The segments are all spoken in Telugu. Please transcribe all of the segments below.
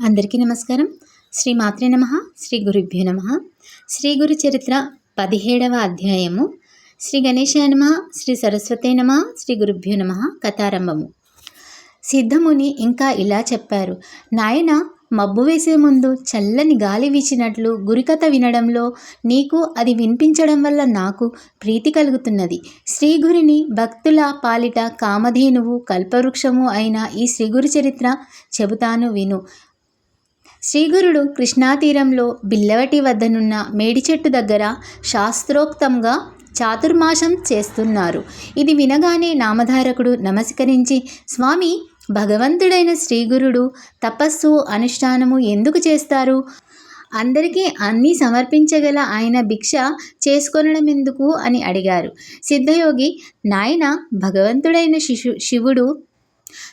అందరికీ నమస్కారం. శ్రీ మాత్రే నమ శ్రీ గురుభ్యో నమ. శ్రీ గురు చరిత్ర పదిహేడవ అధ్యాయము. శ్రీ గణేశాయ నమ శ్రీ సరస్వతే నమ శ్రీ గురుభ్యో నమ కథారంభము. సిద్ధముని ఇంకా ఇలా చెప్పారు. నాయన మబ్బు వేసే ముందు చల్లని గాలి వీచినట్లు గురికథ వినడంలో నీకు అది వినిపించడం వల్ల నాకు ప్రీతి కలుగుతున్నది. శ్రీగురిని భక్తుల పాలిట కామధేనువు కల్పవృక్షము అయిన ఈ శ్రీగురు చరిత్ర చెబుతాను విను. శ్రీగురుడు కృష్ణాతీరంలో బిల్లవటి వద్దనున్న మేడి చెట్టు దగ్గర శాస్త్రోక్తంగా చాతుర్మాసం చేస్తున్నారు. ఇది వినగానే నామధారకుడు నమస్కరించి స్వామి భగవంతుడైన శ్రీగురుడు తపస్సు అనుష్ఠానము ఎందుకు చేస్తారు? అందరికీ అన్నీ సమర్పించగల ఆయన భిక్ష చేసుకొనడం ఎందుకు అని అడిగారు. సిద్ధయోగి నాయన భగవంతుడైన శిశు శివుడు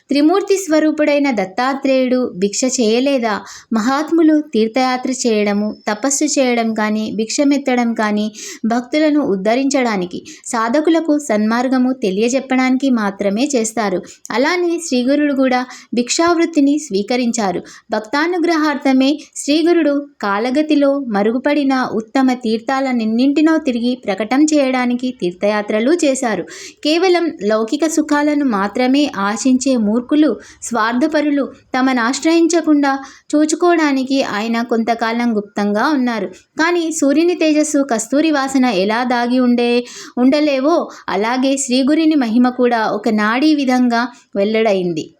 త్రిమూర్తి స్వరూపుడైన దత్తాత్రేయుడు భిక్ష చేయలేదా? మహాత్ములు తీర్థయాత్ర చేయడము తపస్సు చేయడం కానీ భిక్షమెత్తడం కానీ భక్తులను ఉద్ధరించడానికి సాధకులకు సన్మార్గము తెలియజెప్పడానికి మాత్రమే చేస్తారు. అలానే శ్రీగురుడు కూడా భిక్షావృత్తిని స్వీకరించారు. భక్తానుగ్రహార్థమే శ్రీగురుడు కాలగతిలో మరుగుపడిన ఉత్తమ తీర్థాలన్నింటినో తిరిగి ప్రకటం చేయడానికి తీర్థయాత్రలు చేశారు. కేవలం లౌకిక సుఖాలను మాత్రమే ఆశించి మూర్ఖులు స్వార్థపరులు తమను ఆశ్రయించకుండా చూచుకోవడానికి ఆయన కొంతకాలం గుప్తంగా ఉన్నారు. కానీ సూర్యుని తేజస్సు కస్తూరి వాసన ఎలా దాగి ఉండే ఉండలేవో అలాగే శ్రీగురిని మహిమ కూడా ఒక నాడీ విధంగా వెల్లడైంది.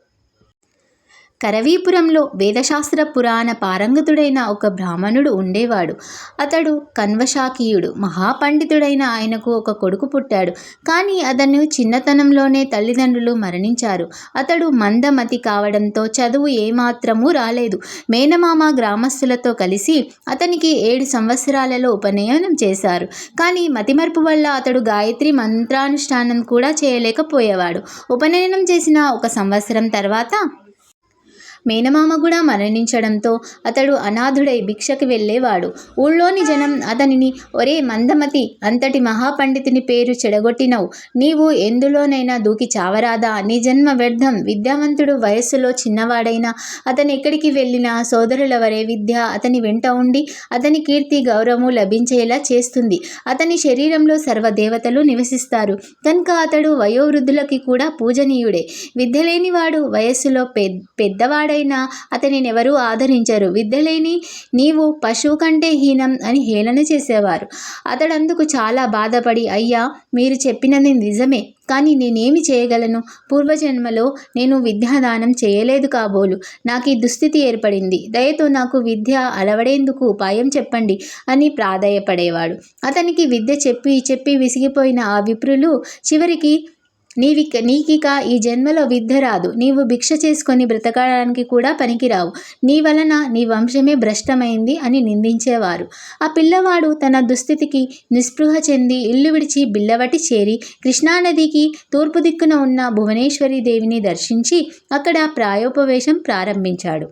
కరవీపురంలో వేదశాస్త్ర పురాణ పారంగతుడైన ఒక బ్రాహ్మణుడు ఉండేవాడు. అతడు కన్వశాకీయుడు మహాపండితుడైన ఆయనకు ఒక కొడుకు పుట్టాడు. కానీ అతను చిన్నతనంలోనే తల్లిదండ్రులు మరణించారు. అతడు మందమతి కావడంతో చదువు ఏమాత్రమూ రాలేదు. మేనమామ గ్రామస్తులతో కలిసి అతనికి ఏడు సంవత్సరాలలో ఉపనయనం చేశారు. కానీ మతిమరుపు వల్ల అతడు గాయత్రి మంత్రానుష్ఠానం కూడా చేయలేకపోయేవాడు. ఉపనయనం చేసిన ఒక సంవత్సరం తర్వాత మేనమామ కూడా మరణించడంతో అతడు అనాథుడై భిక్షకి వెళ్ళేవాడు. ఊళ్ళోని జనం అతనిని ఒరే మందమతి అంతటి మహాపండితుని పేరు చెడగొట్టినవు. నీవు ఎందులోనైనా దూకి చావరాదా? నీ జన్మ వ్యర్థం. విద్యావంతుడు వయస్సులో చిన్నవాడైనా అతను ఎక్కడికి వెళ్ళినా సోదరుల వరే విద్య అతని వెంట ఉండి అతని కీర్తి గౌరవము లభించేలా చేస్తుంది. అతని శరీరంలో సర్వదేవతలు నివసిస్తారు. కనుక అతడు వయోవృద్ధులకి కూడా పూజనీయుడే. విద్య లేనివాడు వయస్సులో పెద్దవాడు అయినా అతనిని ఎవరూ ఆదరించరు. విద్యలేని నీవు పశువు కంటే హీనం అని హేళన చేసేవారు. అతడందుకు చాలా బాధపడి అయ్యా మీరు చెప్పినది నిజమే. కానీ నేనేమి చేయగలను? పూర్వజన్మలో నేను విద్యాదానం చేయలేదు కాబోలు. నాకు ఈ దుస్థితి ఏర్పడింది. దయతో నాకు విద్య అలవడేందుకు ఉపాయం చెప్పండి అని ప్రాధాయపడేవాడు. అతనికి విద్య చెప్పి చెప్పి విసిగిపోయిన ఆ విప్రులు చివరికి నీవిక నీకిక ఈ జన్మలో విద్య రాదు నీవు భిక్ష చేసుకొని బ్రతకడానికి కూడా పనికిరావు. నీ వలన నీ వంశమే భ్రష్టమైంది అని నిందించేవారు. ఆ పిల్లవాడు తన దుస్థితికి నిస్పృహ చెంది ఇల్లు విడిచి బిల్లవటి చేరి కృష్ణానదికి తూర్పు దిక్కున ఉన్న భువనేశ్వరి దేవిని దర్శించి అక్కడ ప్రాయోపవేశం ప్రారంభించాడు.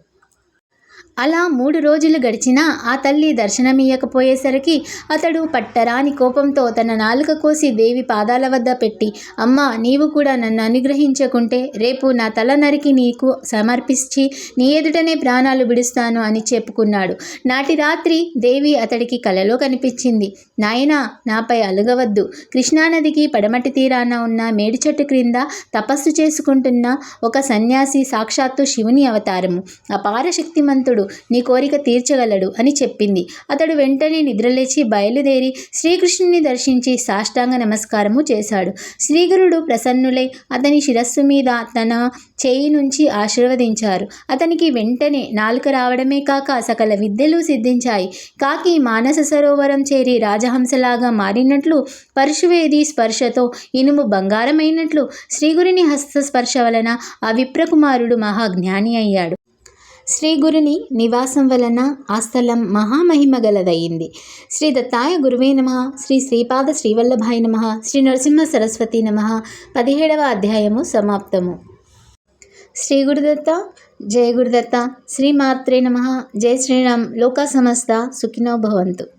అలా మూడు రోజులు గడిచినా ఆ తల్లి దర్శనమియ్యకపోయేసరికి అతడు పట్టరాని కోపంతో తన నాలుక కోసి దేవి పాదాల వద్ద పెట్టి అమ్మా నీవు కూడా నన్ను అనుగ్రహించకుంటే రేపు నా తల నరికి నీకు సమర్పించి నీ ఎదుటనే ప్రాణాలు విడుస్తాను అని చెప్పుకున్నాడు. నాటి రాత్రి దేవి అతడికి కలలో కనిపించింది. నాయనా నాపై అలుగవద్దు. కృష్ణానదికి పడమటి తీరాన ఉన్న మేడి చెట్టు క్రింద తపస్సు చేసుకుంటున్న ఒక సన్యాసి సాక్షాత్తు శివుని అవతారము. అపార శక్తిమంతుడు. నీ కోరిక తీర్చగలడు అని చెప్పింది. అతడు వెంటనే నిద్రలేచి బయలుదేరి శ్రీకృష్ణుని దర్శించి సాష్టాంగ నమస్కారము చేశాడు. శ్రీగురుడు ప్రసన్నులై అతని శిరస్సు మీద తన చేయి నుంచి ఆశీర్వదించారు. అతనికి వెంటనే నాలుక రావడమే కాక సకల విద్యలు సిద్ధించాయి. కాకి మానస సరోవరం చేరి రాజహంసలాగా మారినట్లు పరశువేది స్పర్శతో ఇనుము బంగారమైనట్లు శ్రీగురిని హస్తస్పర్శ వలన ఆ విప్రకుమారుడు మహాజ్ఞాని అయ్యాడు. శ్రీ గురుని నివాసం వలన ఆ స్థలం మహామహిమగలదయ్యింది. శ్రీ దత్తాయ గురువే నమ శ్రీ శ్రీపాద శ్రీవల్లభాయ నమ శ్రీ నరసింహ సరస్వతి నమ. పదిహేడవ అధ్యాయము సమాప్తము. శ్రీ గురుదత్త జయ గురుదత్త శ్రీమాత్రే నమ. జయ శ్రీరామ్ లోక సమస్త సుఖినో భవంతు.